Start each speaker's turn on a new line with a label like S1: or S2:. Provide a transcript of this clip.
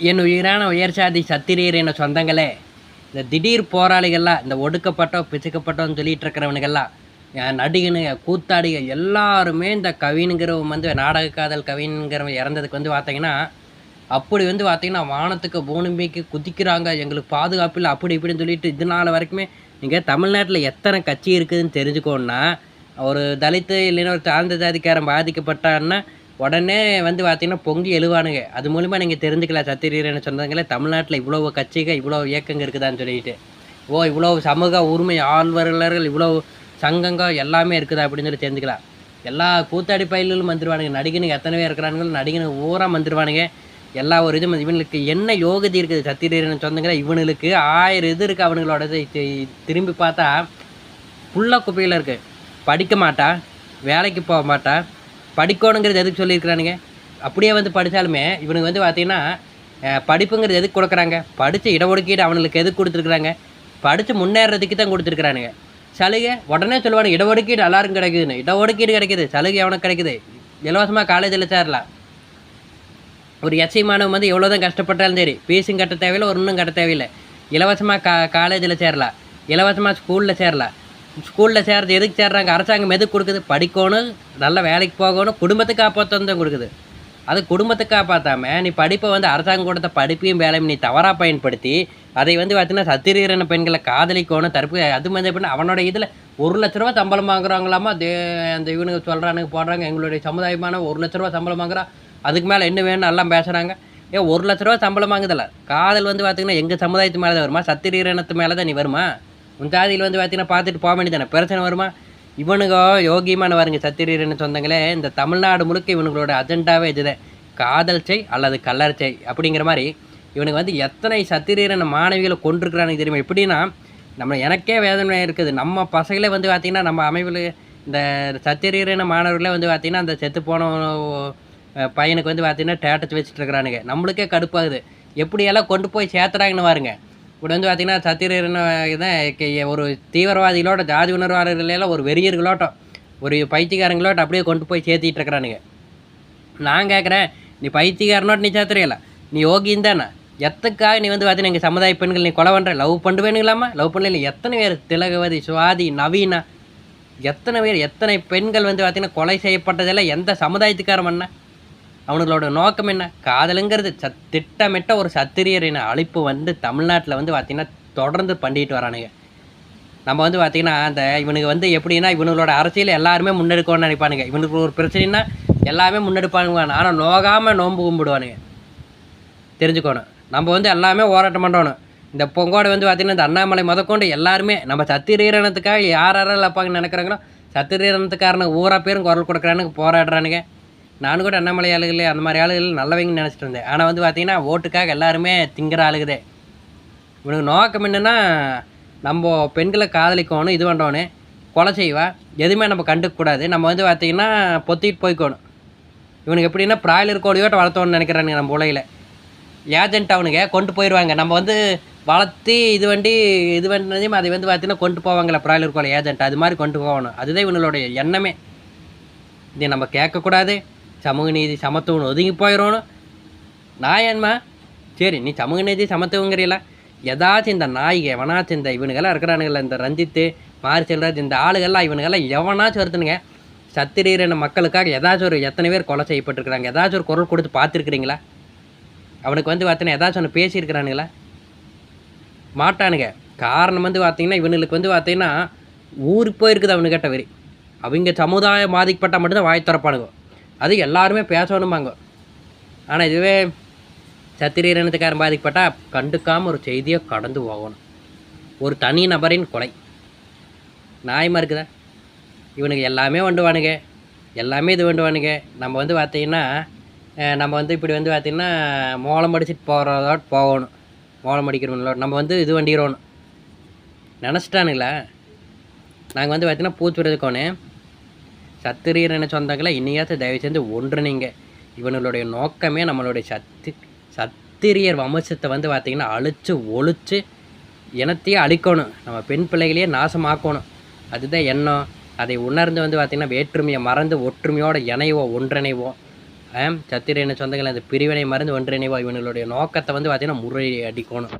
S1: என் உயிரான உயர்சாதி சத்திரியர் என சொந்தங்களே இந்த திடீர் போராளிகள்லாம் இந்த ஒடுக்கப்பட்டோம் பிசுக்கப்பட்டோன்னு சொல்லிட்டு இருக்கிறவனுங்கெல்லாம் நடிகனுங்க கூத்தாடிக எல்லாருமே இந்த கவினுங்கிறவன் வந்து நாடக காதல் கவினுங்கிறவன் இறந்ததுக்கு வந்து பார்த்தீங்கன்னா அப்படி வந்து பார்த்தீங்கன்னா வானத்துக்கு பூமிக்கு குதிக்கிறாங்க. எங்களுக்கு பாதுகாப்பு இல்லை அப்படி இப்படின்னு சொல்லிட்டு இது நாள் வரைக்குமே நீங்கள் தமிழ்நாட்டில் எத்தனை கட்சி இருக்குதுன்னு தெரிஞ்சுக்கோன்னா ஒரு தலித்து இல்லைன்னா ஒரு தாழ்ந்த ஜாதிக்காரன் பாதிக்கப்பட்டான்னா உடனே வந்து பார்த்தீங்கன்னா பொங்கி எழுவானுங்க. அது மூலிமா நீங்கள் தெரிஞ்சுக்கலாம் சத்திரியர்னு சொன்னதுங்களே தமிழ்நாட்டில் இவ்வளோ கட்சிகள் இவ்வளோ இயக்கங்கள் இருக்குதான்னு சொல்லிட்டு. ஓ இவ்வளோ சமூக உரிமை ஆழ்வர்களர்கள் இவ்வளோ சங்கங்கள் எல்லாமே இருக்குதா அப்படின்னு சொல்லி தெரிஞ்சுக்கலாம். எல்லா கூத்தாடி பயிலும் வந்துருவானுங்க. நடிகனுக்கு எத்தனை பேர் இருக்கிறானுங்களோ நடிகனுக்கு ஊராக வந்துருவானுங்க. எல்லா ஒரு இதுவும் இவனுக்கு என்ன யோகதி இருக்குது சத்திரீரன் சொந்தங்களே இவனுக்கு ஆயிரம் இது இருக்குது அவனுங்களோட திரும்பி பார்த்தா புள்ள குப்பையில் இருக்குது படிக்க மாட்டான் வேலைக்கு போக மாட்டான் படிக்கணுங்கிறது எதுக்கு சொல்லியிருக்கிறானுங்க? அப்படியே வந்து படித்தாலுமே இவனுக்கு வந்து பார்த்தீங்கன்னா படிப்புங்கிறது எதுக்கு கொடுக்குறாங்க? படித்து இடஒதுக்கீடு அவனுக்கு எதுக்கு கொடுத்துருக்குறாங்க? படித்து முன்னேறதுக்கு தான் கொடுத்துருக்குறானுங்க. சலுகை உடனே சொல்லுவானுங்க இடஒதுக்கீடு எல்லாரும் கிடைக்குதுன்னு. இடஒதுக்கீடு கிடைக்குது சலுகை அவனுக்கு கிடைக்குது. இலவசமாக காலேஜில் சேரலாம். ஒரு எஸ்சி மாணவன் வந்து எவ்வளோ தான் கஷ்டப்பட்டாலும் சரி ஃபீஸும் கட்ட தேவையில்லை ஒன்றும் கட்ட தேவையில்லை. இலவசமாக கா காலேஜில் சேரலாம். இலவசமாக ஸ்கூலில் சேரலாம். ஸ்கூலில் சேர்றது எதுக்கு சேர்றாங்க? அரசாங்கம் எதுக்கு கொடுக்குது? படிக்கணும் நல்ல வேலைக்கு போகணும் குடும்பத்துக்கு காப்பாற்றணும் தான் கொடுக்குது. அது குடும்பத்தை காப்பாற்றாம நீ படிப்பை வந்து அரசாங்கம் கொடுத்த படிப்பையும் வேலையும் நீ தவறாக பயன்படுத்தி அதை வந்து பார்த்தீங்கன்னா சத்திரீரன பெண்களை காதலிக்கணும் தற்போது அது வந்து எப்படின்னா அவனோட இதில் ஒரு லட்ச ரூபா சம்பளம் வாங்குறாங்களாமா? தே அந்த இவனுக்கு சொல்கிறானுங்க போடுறாங்க எங்களுடைய சமுதாயமான ஒரு லட்ச ரூபா சம்பளம் வாங்குறான் அதுக்கு மேலே என்ன வேணும்னு எல்லாம் பேசுகிறாங்க ஏன் ஒரு லட்ச ரூபா சம்பளம் வாங்குதில்ல. காதல் வந்து பார்த்தீங்கன்னா எங்கள் சமுதாயத்து மேலே தான் வருமா? சத்திரீரனத்து மேலே தான் நீ வருமா? உன் ஜாதியில் வந்து பார்த்தீங்கன்னா பார்த்துட்டு போக வேண்டியதானே பிரச்சனை வருமா? இவனுங்க யோகியமான வருங்க சத்திரீரன்னு சொந்தங்களே இந்த தமிழ்நாடு முழுக்க இவனுங்களோட அஜெண்டாவே இதுதான். காதல் செய் அல்லது கல்லர் செய் அப்படிங்கிற மாதிரி இவனுக்கு வந்து எத்தனை சத்திரீரன மாணவிகளை கொண்டிருக்கிறானுங்க தெரியுமா? எப்படின்னா நம்ம எனக்கே வேதனை இருக்குது. நம்ம பசங்களே வந்து பார்த்திங்கன்னா நம்ம அமைவில் இந்த சத்திரீரன மாணவர்களே வந்து பார்த்திங்கன்னா அந்த செத்து போன பையனுக்கு வந்து பார்த்திங்கன்னா டேட்டஸ் வச்சுட்டு இருக்கிறானுங்க. நம்மளுக்கே கடுப்பாகுது. எப்படியெல்லாம் கொண்டு போய் சேர்த்துறாங்கன்னு பாருங்க. இப்படி வந்து பார்த்திங்கன்னா சத்திரன்னு தான் ஒரு தீவிரவாதிகளோட ஜாதி உணர்வாளர்களெல்லாம் ஒரு வெறியர்களோட்டம் ஒரு பைத்தியக்காரங்களோட்ட அப்படியே கொண்டு போய் சேர்த்திட்டு இருக்கிறானுங்க. நான் கேட்குறேன் நீ பைத்தியக்காரனோட நீ சேர்த்துறியல நீ யோகியும் தானே எத்துக்காக நீ வந்து பார்த்தீங்கன்னா எங்கள் சமுதாய பெண்கள் நீ கொலை பண்ணுற லவ் பண்ணுவேனுங்களாமா லவ் பண்ணல எத்தனை பேர்? திலகவதி சுவாதி நவீனா? எத்தனை பேர்? எத்தனை பெண்கள் வந்து பார்த்தீங்கன்னா கொலை செய்யப்பட்டதெல்லாம் எந்த சமுதாயத்துக்காரன் பண்ண? அவனுங்களோட நோக்கம் என்ன? காதலுங்கிறது சத் திட்டமிட்ட ஒரு சத்திரியரின அழிப்பு வந்து தமிழ்நாட்டில் வந்து பார்த்திங்கன்னா தொடர்ந்து பண்ணிட்டு வரானுங்க. நம்ம வந்து பார்த்திங்கன்னா அந்த இவனுக்கு வந்து எப்படின்னா இவனுங்களோட அரசியல் எல்லாருமே முன்னெடுக்கணும்னு நினைப்பானுங்க. இவனுக்கு ஒரு பிரச்சனைனா எல்லாமே முன்னெடுப்பானுங்க. ஆனால் நோகாமல் நோன்பு கும்பிடுவானுங்க. தெரிஞ்சுக்கணும். நம்ம வந்து எல்லாமே போராட்டம் பண்ணணும் இந்த பொங்கோடை வந்து பார்த்திங்கன்னா இந்த அண்ணாமலை முதற்கொண்டு எல்லாருமே நம்ம சத்திரீரணத்துக்காக யார் யாரெல்லாம் இருப்பாங்கன்னு நினைக்கிறாங்களோ சத்திரீரணத்துக்காரனுக்கு ஊரா பேரும் குரல் கொடுக்குறானுங்க போராடுறானுங்க. நானும் கூட அண்ணாமலை ஆளுகளே அந்த மாதிரி ஆளுகள் நல்லவங்கன்னு நினச்சிட்டு இருந்தேன். ஆனால் வந்து பார்த்திங்கன்னா ஓட்டுக்காக எல்லாருமே திங்கிற ஆளுகுதே. இவனுக்கு நோக்கம் என்னென்னா நம்ம பெண்களை காதலிக்கணும் இது பண்ணணும் கொலை செய்வா. எதுவுமே நம்ம கண்டுக்கக்கூடாது நம்ம வந்து பார்த்திங்கன்னா பொத்திட்டு போய்க்கணும். இவனுக்கு எப்படின்னா ப்ராய்லர் கோழியோட்ட வளர்த்தோன்னு நினைக்கிறானுங்க நம்ம உலகில். ஏஜென்ட் அவனுங்க கொண்டு போயிடுவாங்க நம்ம வந்து வளர்த்தி இது வண்டி இது வண்டியும் அதை வந்து பார்த்தீங்கன்னா கொண்டு போவாங்களே ப்ராய்லர் கோழி ஏஜென்ட். அது மாதிரி கொண்டு போகணும். அதுதான் இவனுடைய எண்ணமே. இதை நம்ம கேட்கக்கூடாது. சமூக நீதி சமத்துவம்னு ஒதுங்கி போயிடணும் நான் ஏன்மா? சரி நீ சமூக நீதி சமத்துவங்கிறீல ஏதாச்சும் இந்த நாய் எவனாச்சும் இந்த இவனுங்கெல்லாம் இருக்கிறானுங்கள இந்த ரஞ்சித்து மாரி செல்வராஜ் இந்த ஆளுகள்லாம் இவனுங்கெல்லாம் எவனாச்சும் வருதுனுங்க. சத்திரீரன மக்களுக்காக ஏதாச்சும் ஒரு எத்தனை பேர் கொலை செய்யப்பட்டிருக்கிறாங்க ஏதாச்சும் ஒரு குரல் கொடுத்து பார்த்துருக்குறீங்களா? அவனுக்கு வந்து பார்த்தீங்கன்னா ஏதாச்சும் ஒன்று பேசியிருக்கிறானுங்களா? மாட்டானுங்க. காரணம் வந்து பார்த்தீங்கன்னா இவனுக்கு வந்து பார்த்தீங்கன்னா ஊருக்கு போயிருக்குது அவனுக்கிட்ட வெறி அவங்க சமுதாயம் பாதிக்கப்பட்டால் மட்டும்தான் வாய் திறப்பானுங்க. அது எல்லாருமே பேசணுமாங்க ஆனால் இதுவே சத்திரீரணத்துக்காரன் பாதிக்கப்பட்டால் கண்டுக்காமல் ஒரு செய்தியை கடந்து போகணும். ஒரு தனி நபரின் கொலை. நியாயமாக இருக்குதா இவனுக்கு எல்லாமே வண்டுவானுங்க. எல்லாமே இது வேண்டுவானுங்க. நம்ம வந்து பார்த்தீங்கன்னா நம்ம வந்து இப்படி வந்து பார்த்திங்கன்னா மோளம் அடிச்சுட்டு போகிறதோட போகணும். மோளம் அடிக்கிறவங்களோட நம்ம வந்து இது வண்டிக்கிறோணும் நினச்சிட்டானுங்களா? நாங்கள் வந்து பார்த்திங்கன்னா பார்த்தீங்கன்னா சத்திரியர் என சொந்தங்களை இன்னையாச்சும் தயவு செஞ்சு ஒன்றுனீங்க. இவனுடைய நோக்கமே நம்மளுடைய சத்தி சத்திரியர் வம்சத்தை வந்து பார்த்திங்கன்னா அழிச்சு ஒழிச்சு இனத்தையே அழிக்கணும். நம்ம பெண் பிள்ளைகளையே நாசமாக்கணும். அதுதான் எண்ணம். அதை உணர்ந்து வந்து பார்த்திங்கன்னா வேற்றுமையை மறந்து ஒற்றுமையோடு இணைவோம் ஒன்றிணைவோம் சத்திரியன சொந்தங்களை அந்த பிரிவினை மறந்து ஒன்றிணைவோம் இவனுடைய நோக்கத்தை வந்து பார்த்திங்கன்னா முறை அடிக்கணும்